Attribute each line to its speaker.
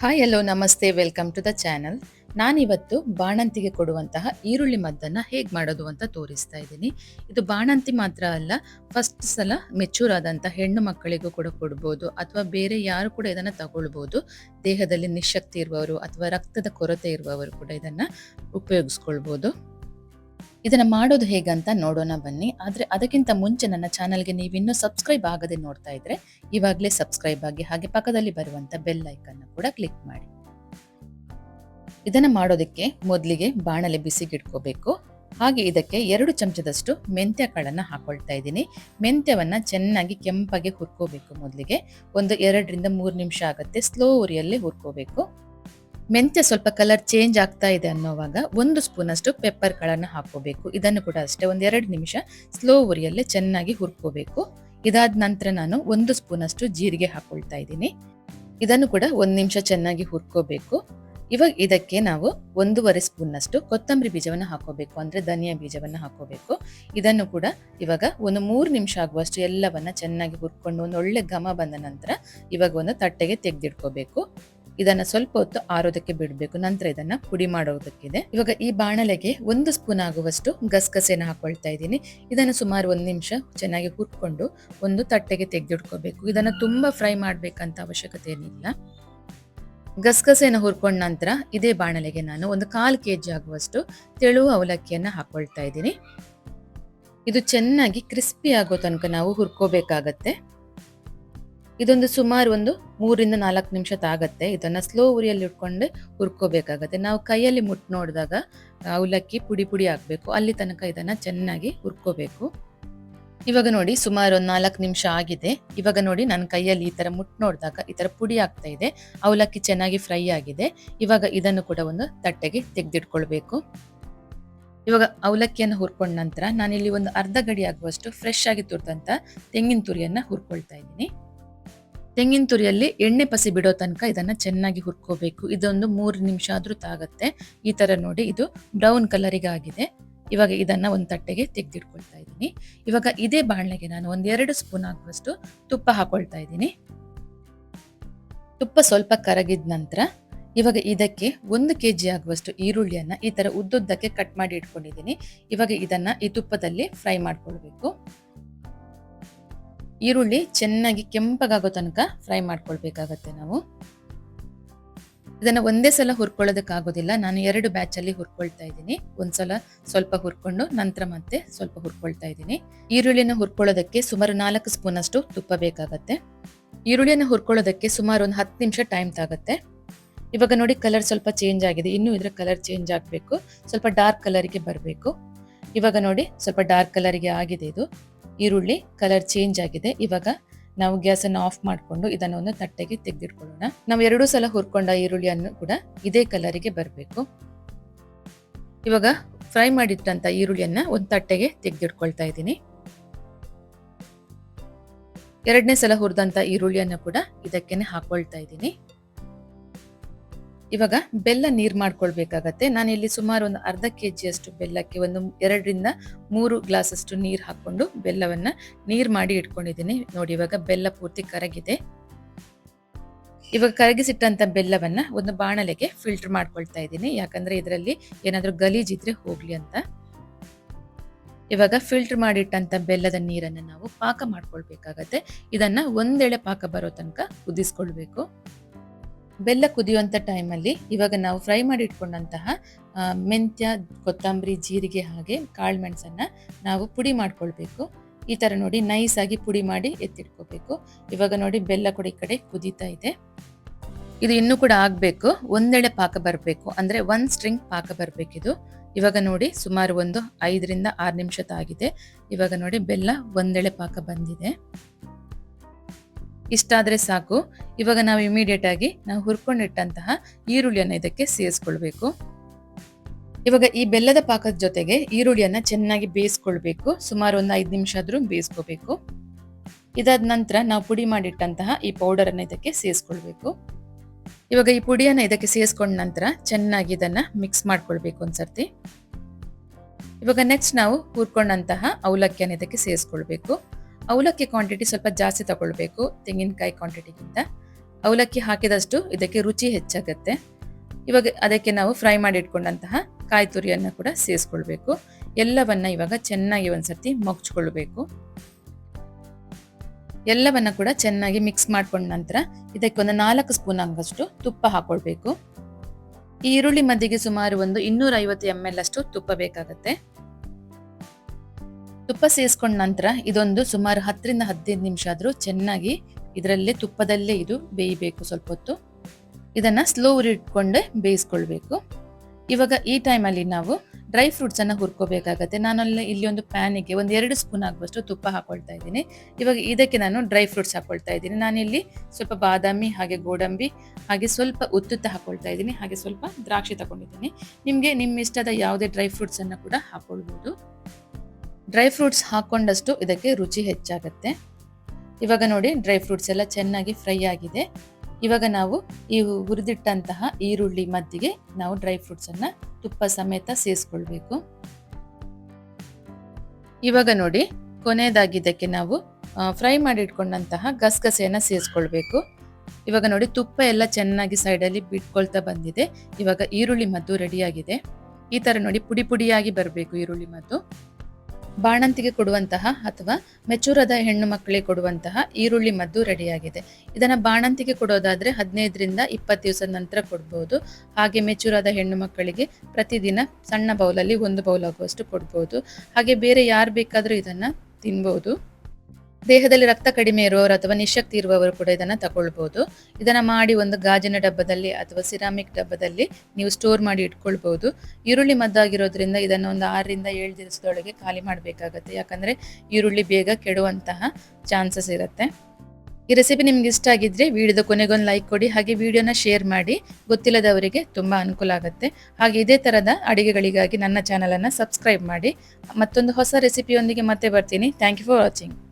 Speaker 1: Hi hello ನಮಸ್ತೆ welcome to the channel ನಾನಿವತ್ತು ಬಾಣಂತಿಗೆ ಕೊಡುವಂತಹ ಈರುಳ್ಳಿ ಮದ್ದನ್ನು ಹೇಗೆ ಮಾಡೋದು ಅಂತ ತೋರಿಸ್ತಾ ಇದ್ದೀನಿ. ಇದು ಬಾಣಂತಿ ಮಾತ್ರ ಅಲ್ಲ ಫಸ್ಟ್ ಸಲ ಮೆಚೂರ್ ಆದಂಥ ಹೆಣ್ಣು ಮಕ್ಕಳಿಗೂ ಕೂಡ ಕೊಡ್ಬೋದು, ಅಥವಾ ಬೇರೆ ಯಾರು ಕೂಡ ಇದನ್ನು ತಗೊಳ್ಬೋದು. ದೇಹದಲ್ಲಿ ನಿಶಕ್ತಿ ಇರುವವರು ಅಥವಾ ರಕ್ತದ ಕೊರತೆ ಇರುವವರು ಕೂಡ ಇದನ್ನು ಉಪಯೋಗಿಸ್ಕೊಳ್ಬೋದು. ಇದನ್ನ ಮಾಡೋದು ಹೇಗಂತ ನೋಡೋಣ ಬನ್ನಿ. ಆದ್ರೆ ಅದಕ್ಕಿಂತ ಮುಂಚೆ ನನ್ನ ಚಾನಲ್ಗೆ ನೀವಿನ್ನೂ ಸಬ್ಸ್ಕ್ರೈಬ್ ಆಗದೆ ನೋಡ್ತಾ ಇದ್ರೆ ಇವಾಗಲೇ ಸಬ್ಸ್ಕ್ರೈಬ್ ಆಗಿ ಹಾಗೆ ಪಕ್ಕದಲ್ಲಿ ಬರುವಂತ ಬೆಲ್ ಐಕನ್ ಕೂಡ ಕ್ಲಿಕ್ ಮಾಡಿ. ಇದನ್ನ ಮಾಡೋದಕ್ಕೆ ಮೊದಲಿಗೆ ಬಾಣಲೆ ಬಿಸಿಗಿಟ್ಕೋಬೇಕು ಹಾಗೆ ಇದಕ್ಕೆ ಎರಡು ಚಮಚದಷ್ಟು ಮೆಂತ್ಯ ಕಾಳನ್ನು ಹಾಕೊಳ್ತಾ ಇದ್ದೀನಿ. ಮೆಂತ್ಯವನ್ನು ಚೆನ್ನಾಗಿ ಕೆಂಪಾಗಿ ಹುರ್ಕೋಬೇಕು ಮೊದಲಿಗೆ. ಒಂದು ಎರಡರಿಂದ ಮೂರು ನಿಮಿಷ ಆಗುತ್ತೆ, ಸ್ಲೋ ಉರಿಯಲ್ಲಿ ಹುರ್ಕೋಬೇಕು. ಮೆಂತ್ಯ ಸ್ವಲ್ಪ ಕಲರ್ ಚೇಂಜ್ ಆಗ್ತಾ ಇದೆ ಅನ್ನೋವಾಗ ಒಂದು ಸ್ಪೂನ್ ಅಷ್ಟು ಪೆಪ್ಪರ್ ಕಾಳನ್ನ ಹಾಕೋಬೇಕು ಇದನ್ನು ಕೂಡ ಅಷ್ಟೇ ಒಂದೆರಡು ನಿಮಿಷ ಸ್ಲೋ ಉರಿಯಲ್ಲೇ ಚೆನ್ನಾಗಿ ಹುರ್ಕೋಬೇಕು. ಇದಾದ ನಂತರ ನಾನು ಒಂದು ಸ್ಪೂನ್ ಅಷ್ಟು ಜೀರಿಗೆ ಹಾಕೊಳ್ತಾ ಇದ್ದೀನಿ. ಇದನ್ನು ಕೂಡ ಒಂದು ನಿಮಿಷ ಚೆನ್ನಾಗಿ ಹುರ್ಕೋಬೇಕು. ಇವಾಗ ಇದಕ್ಕೆ ನಾವು ಒಂದೂವರೆ ಸ್ಪೂನ್ ಅಷ್ಟು ಕೊತ್ತಂಬರಿ ಬೀಜವನ್ನು ಹಾಕೋಬೇಕು ಅಂದರೆ ಧನಿಯಾ ಬೀಜವನ್ನು ಹಾಕೋಬೇಕು ಇದನ್ನು ಕೂಡ ಇವಾಗ ಒಂದು ಮೂರು ನಿಮಿಷ ಆಗುವಷ್ಟು ಎಲ್ಲವನ್ನು ಚೆನ್ನಾಗಿ ಹುರ್ಕೊಂಡು ಒಂದು ಒಳ್ಳೆ ಘಮ ಬಂದ ನಂತರ ಇವಾಗ ಒಂದು ತಟ್ಟೆಗೆ ತೆಗೆದಿಟ್ಕೋಬೇಕು. ಇದನ್ನ ಸ್ವಲ್ಪ ಹೊತ್ತು ಆರೋದಕ್ಕೆ ಬಿಡಬೇಕು. ನಂತರ ಇದನ್ನ ಪುಡಿ ಮಾಡೋದಕ್ಕಿದೆ. ಇವಾಗ ಈ ಬಾಣಲೆಗೆ ಒಂದು ಸ್ಪೂನ್ ಆಗುವಷ್ಟು ಗಸಗಸೆನ ಹಾಕೊಳ್ತಾ ಇದ್ದೀನಿ. ಇದನ್ನ ಸುಮಾರು ಒಂದು ನಿಮಿಷ ಚೆನ್ನಾಗಿ ಹುರ್ಕೊಂಡು ಒಂದು ತಟ್ಟೆಗೆ ತೆಗೆದಿಟ್ಕೋಬೇಕು. ಇದನ್ನ ತುಂಬಾ ಫ್ರೈ ಮಾಡ್ಬೇಕಂತ ಅವಶ್ಯಕತೆ ಏನಿಲ್ಲ. ಗಸಗಸೆನ ಹುರ್ಕೊಂಡ ನಂತರ ಇದೇ ಬಾಣಲೆಗೆ ನಾನು ಒಂದು ಕಾಲು ಕೆ ಜಿ ಆಗುವಷ್ಟು ತೆಳು ಅವಲಕ್ಕಿಯನ್ನು ಹಾಕೊಳ್ತಾ ಇದ್ದೀನಿ. ಇದು ಚೆನ್ನಾಗಿ ಕ್ರಿಸ್ಪಿ ಆಗೋ ತನಕ ನಾವು ಹುರ್ಕೋಬೇಕಾಗತ್ತೆ. ಇದೊಂದು ಸುಮಾರು ಒಂದು ಮೂರಿಂದ ನಾಲ್ಕು ನಿಮಿಷ ತಾಗತ್ತೆ. ಇದನ್ನು ಸ್ಲೋ ಉರಿಯಲ್ಲಿ ಇಟ್ಕೊಂಡು ಹುರ್ಕೋಬೇಕಾಗತ್ತೆ. ನಾವು ಕೈಯಲ್ಲಿ ಮುಟ್ಟು ನೋಡಿದಾಗ ಅವಲಕ್ಕಿ ಪುಡಿ ಪುಡಿ ಹಾಕಬೇಕು ಅಲ್ಲಿ ತನಕ ಇದನ್ನ ಚೆನ್ನಾಗಿ ಹುರ್ಕೋಬೇಕು. ಇವಾಗ ನೋಡಿ, ಸುಮಾರು ಒಂದು ನಾಲ್ಕು ನಿಮಿಷ ಆಗಿದೆ. ಇವಾಗ ನೋಡಿ ನನ್ನ ಕೈಯಲ್ಲಿ ಈ ಥರ ಮುಟ್ಟು ನೋಡಿದಾಗ ಈ ಥರ ಪುಡಿ ಆಗ್ತಾ ಇದೆ. ಅವಲಕ್ಕಿ ಚೆನ್ನಾಗಿ ಫ್ರೈ ಆಗಿದೆ. ಇವಾಗ ಇದನ್ನು ಕೂಡ ಒಂದು ತಟ್ಟೆಗೆ ತೆಗೆದಿಟ್ಕೊಳ್ಬೇಕು. ಇವಾಗ ಅವಲಕ್ಕಿಯನ್ನು ಹುರ್ಕೊಂಡ ನಂತರ ನಾನಿಲ್ಲಿ ಒಂದು ಅರ್ಧ ಗಡಿ ಆಗುವಷ್ಟು ಫ್ರೆಶ್ ಆಗಿ ತುರಿದಂಥ ತೆಂಗಿನ ತುರಿಯನ್ನು ಹುರ್ಕೊಳ್ತಾ ಇದ್ದೀನಿ. ತೆಂಗಿನ ತುರಿಯಲ್ಲಿ ಎಣ್ಣೆ ಪಸಿ ಬಿಡೋ ತನಕ ಇದನ್ನ ಚೆನ್ನಾಗಿ ಹುರ್ಕೋಬೇಕು. ಇದೊಂದು ಮೂರು ನಿಮಿಷ ಆದ್ರೂ ತಾಗತ್ತೆ. ಈ ತರ ನೋಡಿ ಇದು ಬ್ರೌನ್ ಕಲರಿಗೆ ಆಗಿದೆ ಇವಾಗ ಇದನ್ನ ಒಂದು ತಟ್ಟೆಗೆ ತೆಗೆದಿಟ್ಕೊಳ್ತಾ ಇದ್ದೀನಿ. ಇವಾಗ ಇದೇ ಬಾಣಲೆಗೆ ನಾನು ಒಂದೆರಡು ಸ್ಪೂನ್ ಆಗುವಷ್ಟು ತುಪ್ಪ ಹಾಕೊಳ್ತಾ ಇದ್ದೀನಿ. ತುಪ್ಪ ಸ್ವಲ್ಪ ಕರಗಿದ ನಂತರ ಇವಾಗ ಇದಕ್ಕೆ ಒಂದು ಕೆ ಜಿ ಆಗುವಷ್ಟು ಈರುಳ್ಳಿಯನ್ನು ಈ ಥರ ಉದ್ದುದ್ದಕ್ಕೆ ಕಟ್ ಮಾಡಿ ಇಟ್ಕೊಂಡಿದ್ದೀನಿ. ಇವಾಗ ಇದನ್ನ ಈ ತುಪ್ಪದಲ್ಲಿ ಫ್ರೈ ಮಾಡ್ಕೊಳ್ಬೇಕು. ಈರುಳ್ಳಿ ಚೆನ್ನಾಗಿ ಕೆಂಪಗಾಗೋ ತನಕ ಫ್ರೈ ಮಾಡ್ಕೊಳ್ಬೇಕಾಗತ್ತೆ ನಾವು. ಇದನ್ನು ಒಂದೇ ಸಲ ಹುರ್ಕೊಳ್ಳೋದಕ್ಕಾಗೋದಿಲ್ಲ. ನಾನು ಎರಡು ಬ್ಯಾಚಲ್ಲಿ ಹುರ್ಕೊಳ್ತಾ ಇದ್ದೀನಿ. ಒಂದ್ಸಲ ಸ್ವಲ್ಪ ಹುರ್ಕೊಂಡು ನಂತರ ಮತ್ತೆ ಸ್ವಲ್ಪ ಹುರ್ಕೊಳ್ತಾ ಇದ್ದೀನಿ. ಈರುಳ್ಳಿನ ಹುರ್ಕೊಳ್ಳೋದಕ್ಕೆ ಸುಮಾರು ನಾಲ್ಕು ಸ್ಪೂನ್ ಅಷ್ಟು ತುಪ್ಪ ಬೇಕಾಗತ್ತೆ. ಈರುಳ್ಳಿಯನ್ನು ಹುರ್ಕೊಳ್ಳೋದಕ್ಕೆ ಸುಮಾರು ಒಂದು ಹತ್ತು ನಿಮಿಷ ಟೈಮ್ ತಾಗತ್ತೆ. ಇವಾಗ ನೋಡಿ ಕಲರ್ ಸ್ವಲ್ಪ ಚೇಂಜ್ ಆಗಿದೆ. ಇನ್ನೂ ಇದರ ಕಲರ್ ಚೇಂಜ್ ಆಗಬೇಕು. ಸ್ವಲ್ಪ ಡಾರ್ಕ್ ಕಲರಿಗೆ ಬರಬೇಕು. ಇವಾಗ ನೋಡಿ ಸ್ವಲ್ಪ ಡಾರ್ಕ್ ಕಲರಿಗೆ ಆಗಿದೆ ಇದು. ಈರುಳ್ಳಿ ಕಲರ್ ಚೇಂಜ್ ಆಗಿದೆ. ಇವಾಗ ನಾವು ಗ್ಯಾಸ್ ಅನ್ನು ಆಫ್ ಮಾಡಿಕೊಂಡು ಇದನ್ನ ಒಂದು ತಟ್ಟೆಗೆ ತೆಗೆದಿಟ್ಕೊಳ್ಳೋಣ. ನಾವು ಎರಡೂ ಸಲ ಹುರ್ಕೊಂಡ ಈರುಳ್ಳಿಯನ್ನು ಕೂಡ ಇದೇ ಕಲರಿಗೆ ಬರಬೇಕು. ಇವಾಗ ಫ್ರೈ ಮಾಡಿಟ್ಟಂಥ ಈರುಳ್ಳಿಯನ್ನು ಒಂದು ತಟ್ಟೆಗೆ ತೆಗೆದಿಟ್ಕೊಳ್ತಾ ಇದ್ದೀನಿ. ಎರಡನೇ ಸಲ ಹುರಿದಂಥ ಈರುಳ್ಳಿಯನ್ನು ಕೂಡ ಇದಕ್ಕೇನೆ ಹಾಕೊಳ್ತಾ ಇದ್ದೀನಿ. ಇವಾಗ ಬೆಲ್ಲ ನೀರ್ ಮಾಡ್ಕೊಳ್ಬೇಕಾಗತ್ತೆ. ನಾನು ಇಲ್ಲಿ ಸುಮಾರು ಒಂದು ಅರ್ಧ ಕೆ ಅಷ್ಟು ಬೆಲ್ಲಕ್ಕೆ ಒಂದು ಎರಡರಿಂದ ಮೂರು ಗ್ಲಾಸ್ ಅಷ್ಟು ನೀರ್ ಹಾಕೊಂಡು ಬೆಲ್ಲವನ್ನ ನೀರ್ ಮಾಡಿ ಇಟ್ಕೊಂಡಿದ್ದೀನಿ. ನೋಡಿ, ಇವಾಗ ಬೆಲ್ಲ ಪೂರ್ತಿ ಕರಗಿದೆ. ಇವಾಗ ಕರಗಿಸಿಟ್ಟಂತ ಬೆಲ್ಲವನ್ನ ಒಂದು ಬಾಣಲೆಗೆ ಫಿಲ್ಟರ್ ಮಾಡ್ಕೊಳ್ತಾ ಇದ್ದೀನಿ. ಯಾಕಂದ್ರೆ ಇದರಲ್ಲಿ ಏನಾದ್ರೂ ಗಲೀಜಿದ್ರೆ ಹೋಗ್ಲಿ ಅಂತ. ಇವಾಗ ಫಿಲ್ಟರ್ ಮಾಡಿಟ್ಟಂತ ಬೆಲ್ಲದ ನೀರನ್ನ ನಾವು ಪಾಕ ಮಾಡ್ಕೊಳ್ಬೇಕಾಗತ್ತೆ. ಇದನ್ನ ಒಂದೆಳೆ ಪಾಕ ಬರೋ ತನಕ ಕುದಿಸ್ಕೊಳ್ಬೇಕು ಬೆಲ್ಲ ಕುದಿಯುವಂಥ ಟೈಮಲ್ಲಿ ಇವಾಗ ನಾವು ಫ್ರೈ ಮಾಡಿ ಇಟ್ಕೊಂಡಂತಹ ಮೆಂತ್ಯ, ಕೊತ್ತಂಬರಿ, ಜೀರಿಗೆ ಹಾಗೆ ಕಾಳು ಮೆಣಸನ್ನ ನಾವು ಪುಡಿ ಮಾಡ್ಕೊಳ್ಬೇಕು. ಈ ಥರ ನೋಡಿ ನೈಸ್ ಆಗಿ ಪುಡಿ ಮಾಡಿ ಎತ್ತಿಟ್ಕೋಬೇಕು. ಇವಾಗ ನೋಡಿ ಬೆಲ್ಲ ಕೂಡ ಈ ಕಡೆ ಕುದೀತಾ ಇದೆ. ಇದು ಇನ್ನೂ ಕೂಡ ಆಗಬೇಕು. ಒಂದೆಳೆ ಪಾಕ ಬರಬೇಕು. ಅಂದರೆ ಒಂದು ಸ್ಟ್ರಿಂಗ್ ಪಾಕ ಬರಬೇಕಿದು. ಇವಾಗ ನೋಡಿ ಸುಮಾರು ಒಂದು ಐದರಿಂದ ಆರು ನಿಮಿಷ ಆಗಿದೆ. ಇವಾಗ ನೋಡಿ ಬೆಲ್ಲ ಒಂದೆಳೆ ಪಾಕ ಬಂದಿದೆ. ಇಷ್ಟಾದ್ರೆ ಸಾಕು. ಇವಾಗ ನಾವು ಇಮಿಡಿಯೇಟ್ ಆಗಿ ನಾವು ಹುರ್ಕೊಂಡಿಟ್ಟಂತಹ ಈರುಳ್ಳಿಯನ್ನು ಇದಕ್ಕೆ ಸೇರಿಸ್ಕೊಳ್ಬೇಕು. ಇವಾಗ ಈ ಬೆಲ್ಲದ ಪಾಕದ ಜೊತೆಗೆ ಈರುಳ್ಳಿಯನ್ನು ಚೆನ್ನಾಗಿ ಬೇಯಿಸ್ಕೊಳ್ಬೇಕು. ಸುಮಾರು ಒಂದು ಐದು ನಿಮಿಷ ಆದರೂ ಬೇಯಿಸ್ಕೋಬೇಕು. ಇದಾದ ನಂತರ ನಾವು ಪುಡಿ ಮಾಡಿಟ್ಟಂತಹ ಈ ಪೌಡರನ್ನು ಇದಕ್ಕೆ ಸೇರಿಸ್ಕೊಳ್ಬೇಕು. ಇವಾಗ ಈ ಪುಡಿಯನ್ನು ಇದಕ್ಕೆ ಸೇರಿಸ್ಕೊಂಡ ನಂತರ ಚೆನ್ನಾಗಿ ಇದನ್ನು ಮಿಕ್ಸ್ ಮಾಡ್ಕೊಳ್ಬೇಕು ಒಂದ್ಸರ್ತಿ. ಇವಾಗ ನೆಕ್ಸ್ಟ್ ನಾವು ಹುರ್ಕೊಂಡಂತಹ ಅವಲಕ್ಕಿಯನ್ನು ಇದಕ್ಕೆ ಸೇರಿಸ್ಕೊಳ್ಬೇಕು. ಅವಲಕ್ಕಿ ಕ್ವಾಂಟಿಟಿ ಸ್ವಲ್ಪ ಜಾಸ್ತಿ ತಗೊಳ್ಬೇಕು, ತೆಂಗಿನಕಾಯಿ ಕ್ವಾಂಟಿಟಿಗಿಂತ ಅವಲಕ್ಕಿ ಹಾಕಿದಷ್ಟು ಇದಕ್ಕೆ ರುಚಿ ಹೆಚ್ಚಾಗುತ್ತೆ. ಇವಾಗ ಅದಕ್ಕೆ ನಾವು ಫ್ರೈ ಮಾಡಿ ಇಟ್ಕೊಂಡಂತಹ ಕಾಯಿ ತುರಿಯನ್ನು ಕೂಡ ಸೇರಿಸ್ಕೊಳ್ಬೇಕು. ಎಲ್ಲವನ್ನ ಇವಾಗ ಚೆನ್ನಾಗಿ ಒಂದ್ಸರ್ತಿ ಮಗ್ಚ್ಕೊಳ್ಬೇಕು. ಎಲ್ಲವನ್ನ ಕೂಡ ಚೆನ್ನಾಗಿ ಮಿಕ್ಸ್ ಮಾಡ್ಕೊಂಡ ನಂತರ ಇದಕ್ಕೆ ಒಂದು ನಾಲ್ಕು ಸ್ಪೂನ್ ಆಗಷ್ಟು ತುಪ್ಪ ಹಾಕೊಳ್ಬೇಕು. ಈ ಈರುಳ್ಳಿ ಮದ್ದಿಗೆ ಸುಮಾರು ಒಂದು ಇನ್ನೂರ ಐವತ್ತು ಎಂ ಎಲ್ ಅಷ್ಟು ತುಪ್ಪ ಬೇಕಾಗತ್ತೆ. ತುಪ್ಪ ಸೇರಿಸ್ಕೊಂಡ ನಂತರ ಇದೊಂದು ಸುಮಾರು ಹತ್ತರಿಂದ ಹದಿನೈದು ನಿಮಿಷ ಆದರೂ ಚೆನ್ನಾಗಿ ಇದರಲ್ಲೇ ತುಪ್ಪದಲ್ಲೇ ಇದು ಬೇಯಬೇಕು ಸ್ವಲ್ಪ ಹೊತ್ತು. ಇದನ್ನು ಸ್ಲೋ ಉರಿಟ್ಕೊಂಡೆ ಬೇಯಿಸ್ಕೊಳ್ಬೇಕು. ಇವಾಗ ಈ ಟೈಮಲ್ಲಿ ನಾವು ಡ್ರೈ ಫ್ರೂಟ್ಸನ್ನು ಹುರ್ಕೋಬೇಕಾಗತ್ತೆ. ನಾನಲ್ಲಿ ಇಲ್ಲಿ ಒಂದು ಪ್ಯಾನಿಗೆ ಒಂದು ಎರಡು ಸ್ಪೂನ್ ಆಗುವಷ್ಟು ತುಪ್ಪ ಹಾಕ್ಕೊಳ್ತಾ ಇದ್ದೀನಿ. ಇವಾಗ ಇದಕ್ಕೆ ನಾನು ಡ್ರೈ ಫ್ರೂಟ್ಸ್ ಹಾಕ್ಕೊಳ್ತಾ ಇದ್ದೀನಿ. ನಾನಿಲ್ಲಿ ಸ್ವಲ್ಪ ಬಾದಾಮಿ ಹಾಗೆ ಗೋಡಂಬಿ ಹಾಗೆ ಸ್ವಲ್ಪ ಉತ್ತುತ್ತ ಹಾಕ್ಕೊಳ್ತಾ ಇದ್ದೀನಿ. ಹಾಗೆ ಸ್ವಲ್ಪ ದ್ರಾಕ್ಷಿ ತಗೊಂಡಿದ್ದೀನಿ. ನಿಮಗೆ ನಿಮ್ಮ ಇಷ್ಟದ ಯಾವುದೇ ಡ್ರೈ ಫ್ರೂಟ್ಸನ್ನು ಕೂಡ ಹಾಕೊಳ್ಬೋದು. ಡ್ರೈ ಫ್ರೂಟ್ಸ್ ಹಾಕೊಂಡಷ್ಟು ಇದಕ್ಕೆ ರುಚಿ ಹೆಚ್ಚಾಗುತ್ತೆ. ಇವಾಗ ನೋಡಿ ಡ್ರೈ ಫ್ರೂಟ್ಸ್ ಎಲ್ಲ ಚೆನ್ನಾಗಿ ಫ್ರೈ ಆಗಿದೆ. ಇವಾಗ ನಾವು ಈ ಹುರಿದಿಟ್ಟಂತಹ ಈರುಳ್ಳಿ ಮದ್ದಿಗೆ ನಾವು ಡ್ರೈ ಫ್ರೂಟ್ಸನ್ನು ತುಪ್ಪ ಸಮೇತ ಸೇರಿಸ್ಕೊಳ್ಬೇಕು ಇವಾಗ ನೋಡಿ, ಕೊನೆಯದಾಗಿ ಇದಕ್ಕೆ ನಾವು ಫ್ರೈ ಮಾಡಿ ಇಟ್ಕೊಂಡಂತಹ ಗಸಗಸೆಯನ್ನು ಸೇರಿಸ್ಕೊಳ್ಬೇಕು ಇವಾಗ ನೋಡಿ, ತುಪ್ಪ ಎಲ್ಲ ಚೆನ್ನಾಗಿ ಸೈಡಲ್ಲಿ ಬಿಟ್ಕೊಳ್ತಾ ಬಂದಿದೆ. ಇವಾಗ ಈರುಳ್ಳಿ ಮದ್ದು ರೆಡಿಯಾಗಿದೆ. ಈ ಥರ ನೋಡಿ, ಪುಡಿ ಪುಡಿಯಾಗಿ ಬರಬೇಕು ಈರುಳ್ಳಿ ಮದ್ದು. ಬಾಣಂತಿಗೆ ಕೊಡುವಂತಹ ಅಥವಾ ಮೆಚೂರದ ಹೆಣ್ಣು ಮಕ್ಕಳಿಗೆ ಕೊಡುವಂತಹ ಈರುಳ್ಳಿ ಮದ್ದು ರೆಡಿಯಾಗಿದೆ. ಇದನ್ನ ಬಾಣಂತಿಗೆ ಕೊಡೋದಾದ್ರೆ ಹದಿನೈದರಿಂದ ಇಪ್ಪತ್ತು ದಿವಸದ ನಂತರ ಕೊಡ್ಬೋದು. ಹಾಗೆ ಮೆಚೂರಾದ ಹೆಣ್ಣು ಮಕ್ಕಳಿಗೆ ಪ್ರತಿದಿನ ಸಣ್ಣ ಬೌಲಲ್ಲಿ ಒಂದು ಬೌಲ್ ಆಗುವಷ್ಟು ಕೊಡ್ಬೋದು. ಹಾಗೆ ಬೇರೆ ಯಾರು ಬೇಕಾದರೂ ಇದನ್ನ ತಿನ್ಬೋದು. ದೇಹದಲ್ಲಿ ರಕ್ತ ಕಡಿಮೆ ಇರುವವರು ಅಥವಾ ನಿಶಕ್ತಿ ಇರುವವರು ಕೂಡ ಇದನ್ನ ತಗೊಳ್ಬಹುದು ಇದನ್ನ ಮಾಡಿ ಒಂದು ಗಾಜಿನ ಡಬ್ಬದಲ್ಲಿ ಅಥವಾ ಸಿರಾಮಿಕ್ ಡಬ್ಬದಲ್ಲಿ ನೀವು ಸ್ಟೋರ್ ಮಾಡಿ ಇಟ್ಕೊಳ್ಬಹುದು ಈರುಳ್ಳಿ ಮದ್ದಾಗಿರೋದ್ರಿಂದ ಇದನ್ನ ಒಂದು ಆರರಿಂದ ಏಳು ದಿವಸದೊಳಗೆ ಖಾಲಿ ಮಾಡಬೇಕಾಗತ್ತೆ. ಯಾಕಂದ್ರೆ ಈರುಳ್ಳಿ ಬೇಗ ಕೆಡುವಂತಹ ಚಾನ್ಸಸ್ ಇರುತ್ತೆ. ಈ ರೆಸಿಪಿ ನಿಮ್ಗೆ ಇಷ್ಟ ಆಗಿದ್ರೆ ವಿಡಿಯೋದ ಕೊನೆಗೊಂದು ಲೈಕ್ ಕೊಡಿ. ಹಾಗೆ ವಿಡಿಯೋನ ಶೇರ್ ಮಾಡಿ. ಗೊತ್ತಿಲ್ಲದವರಿಗೆ ತುಂಬಾ ಅನುಕೂಲ ಆಗುತ್ತೆ. ಹಾಗೆ ಇದೇ ತರದ ಅಡುಗೆಗಳಿಗಾಗಿ ನನ್ನ ಚಾನಲನ್ನು ಸಬ್ಸ್ಕ್ರೈಬ್ ಮಾಡಿ. ಮತ್ತೊಂದು ಹೊಸ ರೆಸಿಪಿಯೊಂದಿಗೆ ಮತ್ತೆ ಬರ್ತೀನಿ. Thank you for watching